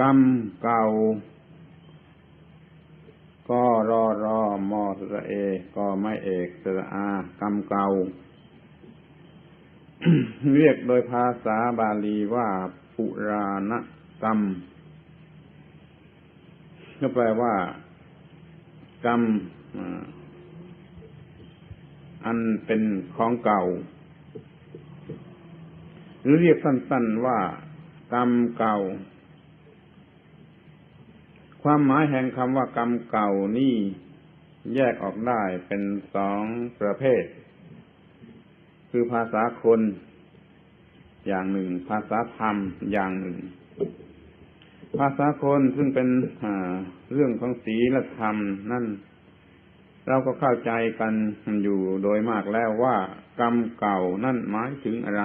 กรรมเก่าก็รอรอมอสระเอ ก็ไม่เอกสระอา กรรมเก่า เรียกโดยภาษาบาลีว่าปุราณกรรม ก็แปลว่า กรรมอันเป็นของเก่า หรือเรียกสั้น ๆว่า กรรมเก่า ความหมายแห่งคำว่ากรรมเก่านี่แยกออกได้เป็นสองประเภท คือภาษาคนอย่างหนึ่ง ภาษาธรรมอย่างหนึ่ง ภาษาคนซึ่งเป็นเรื่องของศีลธรรมนั่น เราก็เข้าใจกันอยู่โดยมากแล้วว่ากรรมเก่านั่นหมายถึงอะไร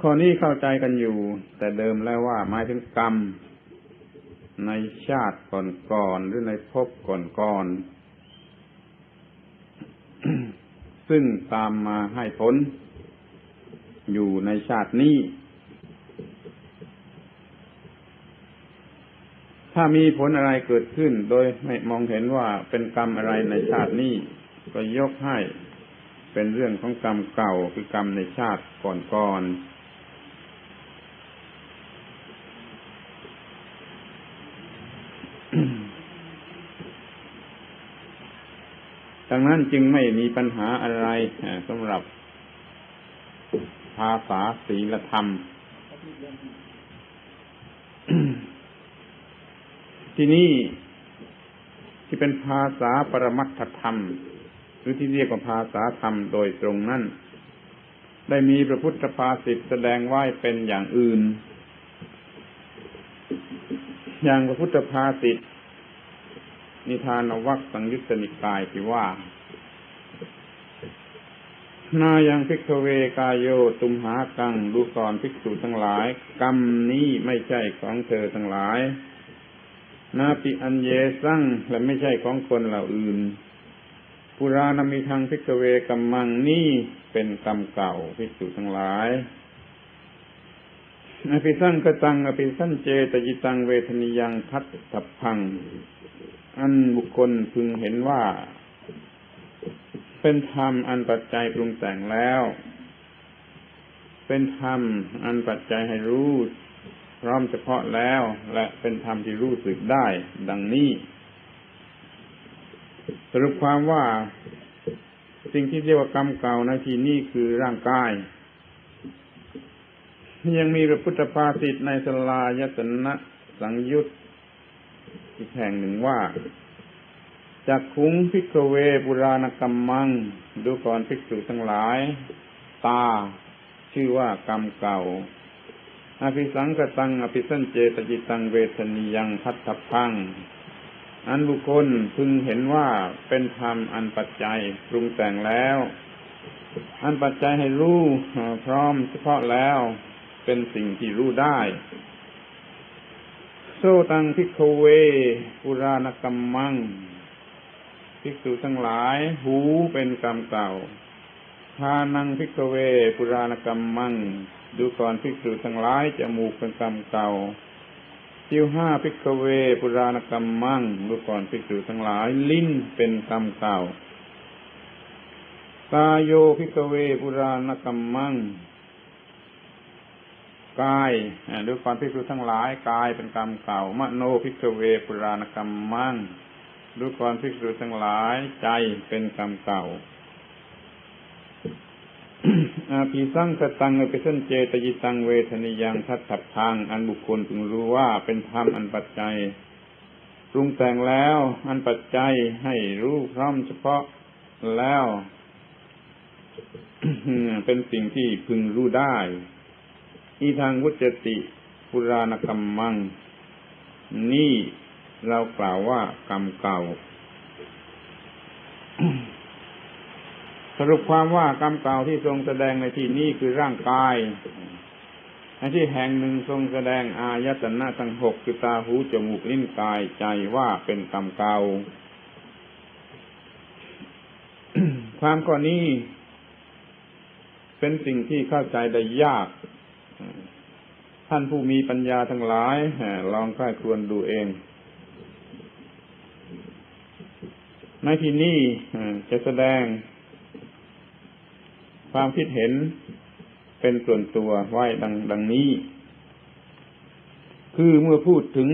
ข้อนี้เข้าใจกันอยู่ แต่เดิมแล้วว่าหมายถึงกรรม ในชาติก่อนๆหรือในภพก่อนๆซึ่งตามมาให้ผล อยู่ในชาตินี้ ถ้ามีผลอะไรเกิดขึ้น โดยไม่มองเห็นว่าเป็นกรรมอะไรในชาตินี้ ก็ยกให้เป็นเรื่องของกรรมเก่าคือกรรมในชาติก่อนๆ ดังนั้นจึงไม่มีปัญหาอะไรสำหรับภาษาศีลธรรม ที่นี่ที่เป็นภาษาปรมัตถธรรม หรือที่เรียกว่าภาษาธรรมโดยตรงนั้น ได้มีพระพุทธภาษิตแสดงไว้เป็นอย่างอื่น อย่างพระพุทธภาษิตนิทานวัคสังยุตตนิกายที่ว่า นายังพิกเวกายโยตุมหากังดูก่อนภิกษุทั้งหลาย กรรมนี้ไม่ใช่ของเธอทั้งหลาย นาปิอันเยสั่งและไม่ใช่ของคนเหล่าอื่นปุรานามีทางพิกเวกัมมังนี่เป็นกรรมเก่าพิสุทั้งหลาย อภิสังกตังอภิสันเจตจิตังเวทนิยังทัตถับพัง อันบุคคลพึงเห็นว่า เป็นธรรมอันปัจจัยปรุงแต่งแล้ว เป็นธรรมอันปัจจัยให้รู้พร้อมเฉพาะแล้ว และเป็นธรรมที่รู้สึกได้ ดังนี้ สรุปความว่า สิ่งที่เรียกว่ากรรมเก่าในที่นี้คือร่างกาย ยังมีพระพุทธภาษิตในสลายตนะสังยุตอีกแห่งหนึ่งว่าจากคุ้งพิกเวปุราณกรรมมัง ดูก่อนภิกษุทั้งหลาย ตา ชื่อว่ากรรมเก่าอภิสังกตังอภิสันเจตจิตังเวทนียังพัทธพัง อันบุคคลพึงเห็นว่าเป็นธรรมอันปัจจัยปรุงแต่งแล้ว อันปัจจัยให้รู้พร้อมเฉพาะแล้ว เป็นสิ่งที่รู้ได้ โซตังพิกเวปุราณกรรมมังภิกษุทั้งหลาย หูเป็นกรรมเก่าทานังพิกเวปุราณกรรมมัง ดูก่อนภิกษุทั้งหลายจมูกเป็นกรรมเก่าจิวห้าภิกเวปุราณกรรมมั่งดูก่อนภิกษุทั้งหลาย ลิ้นเป็นกรรมเก่ากาโยภิกเวปุราณกรรมมั่ง กายดูก่อนภิกษุทั้งหลายกายเป็นกรรมเก่ามโนภิกเวปุราณกรรมมั่งดูก่อนภิกษุทั้งหลายใจเป็นกรรมเก่า อาภิสังกตังอภิสันเจตยิตังเวทนิยังทัตถับทาง อันบุคคลพึงรู้ว่าเป็นธรรมอันปัจจัยปรุงแต่งแล้ว อันปัจจัยให้รู้พร้อมเฉพาะแล้ว เป็นสิ่งที่พึงรู้ได้ อีทางวุจติปุราณกรรมมัง นี่เรากล่าวว่ากรรมเก่า สรุปความว่ากรรมเก่าที่ทรงแสดงในที่นี้คือร่างกายในที่แห่งหนึ่งทรงแสดงอายตนะทั้งหกคือตาหูจมูกลิ้นกายใจว่าเป็นกรรมเก่า ความข้อนี้เป็นสิ่งที่เข้าใจได้ยาก ท่านผู้มีปัญญาทั้งหลายลองค่ายควรดูเอง ในที่นี้จะแสดง ความคิดเห็นเป็นส่วนตัวไว้ดังดังนี้ คือเมื่อพูดถึง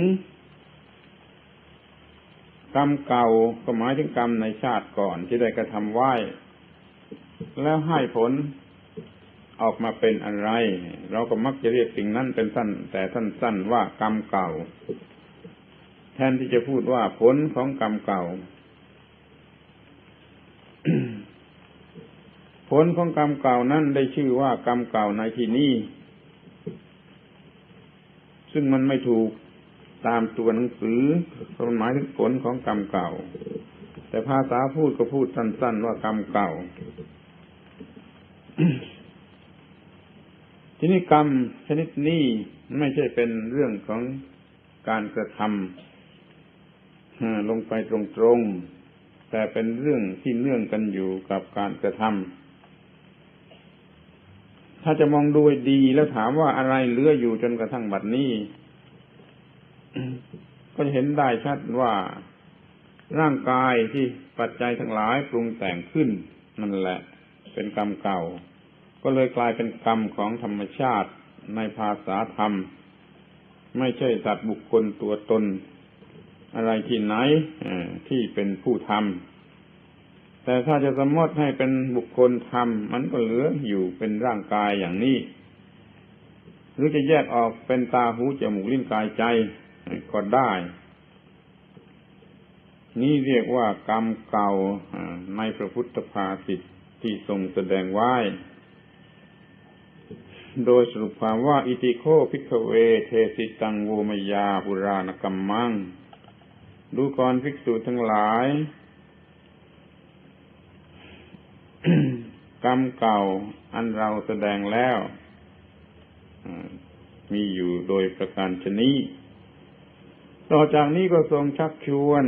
กรรมเก่าก็หมายถึงกรรมในชาติก่อนที่ได้กระทำไว้ แล้วให้ผล ออกมาเป็นอะไร เราก็มักจะเรียกสิ่งนั้นเป็นสั้น แต่สั้นๆว่ากรรมเก่า แทนที่จะพูดว่าผลของกรรมเก่า ผลของกรรมเก่านั้นได้ชื่อว่ากรรมเก่าในที่นี้ซึ่งมันไม่ถูกตามตัวหนังสือเพราะมันหมายถึงผลของกรรมเก่า แต่ภาษาพูดก็พูดสั้น ๆ ว่ากรรมเก่า ทีนี้กรรมชนิดนี้ไม่ใช่เป็นเรื่องของการกระทำลงไปตรงๆ แต่เป็นเรื่องที่เนื่องกันอยู่กับการกระทำถ้าจะมองดูดีแล้วถามว่าอะไรเหลืออยู่จนกระทั่งบัดนี้ ก็จะเห็นได้ชัดว่าร่างกายที่ปัจจัยทั้งหลายปรุงแต่งขึ้นนั่นแหละ เป็นกรรมเก่า ก็เลยกลายเป็นกรรมของธรรมชาติในภาษาธรรม ไม่ใช่สัตว์บุคคลตัวตน อะไรที่ไหนที่เป็นผู้ทำแต่ถ้าจะสมมติให้เป็นบุคคลทำมันก็เหลืออยู่เป็นร่างกายอย่างนี้ หรือจะแยกออกเป็นตาหูจมูกลิ้นกายใจก็ได้ นี่เรียกว่ากรรมเก่าในพระพุทธภาษิตที่ทรงแสดงไว้ โดยสรุปความว่า อิติโคพิกเว เทสิตังโวมยาบุรานกัมมัง ดูก่อนภิกษุทั้งหลาย กรรมเก่าอันเราแสดงแล้ว มีอยู่โดยประการชนีต่อจากนี้ก็ทรงชักชวน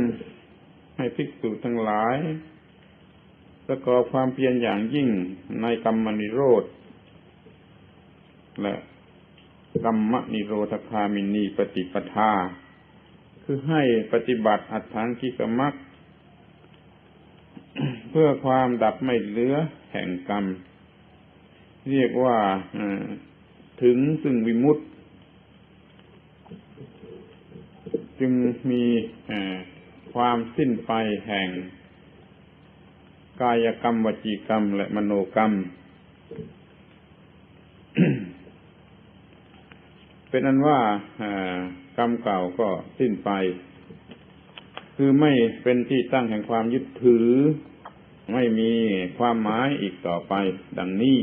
ให้ภิกษุทั้งหลายประกอบความเพียรอย่างยิ่งในกรรมนิโรธ และกรรมนิโรธคามินีปฏิปทา คือให้ปฏิบัติอัตถังกิกมักเพื่อความดับไม่เหลือแห่งกรรม เรียกว่าถึงซึ่งวิมุตติ จึงมีความสิ้นไปแห่ง กายกรรมวจีกรรมและมโนกรรม เป็นอันว่ากรรมเก่าก็สิ้นไป คือไม่เป็นที่ตั้งแห่งความยึดถือ ไม่มีความหมายอีกต่อไป ดังนี้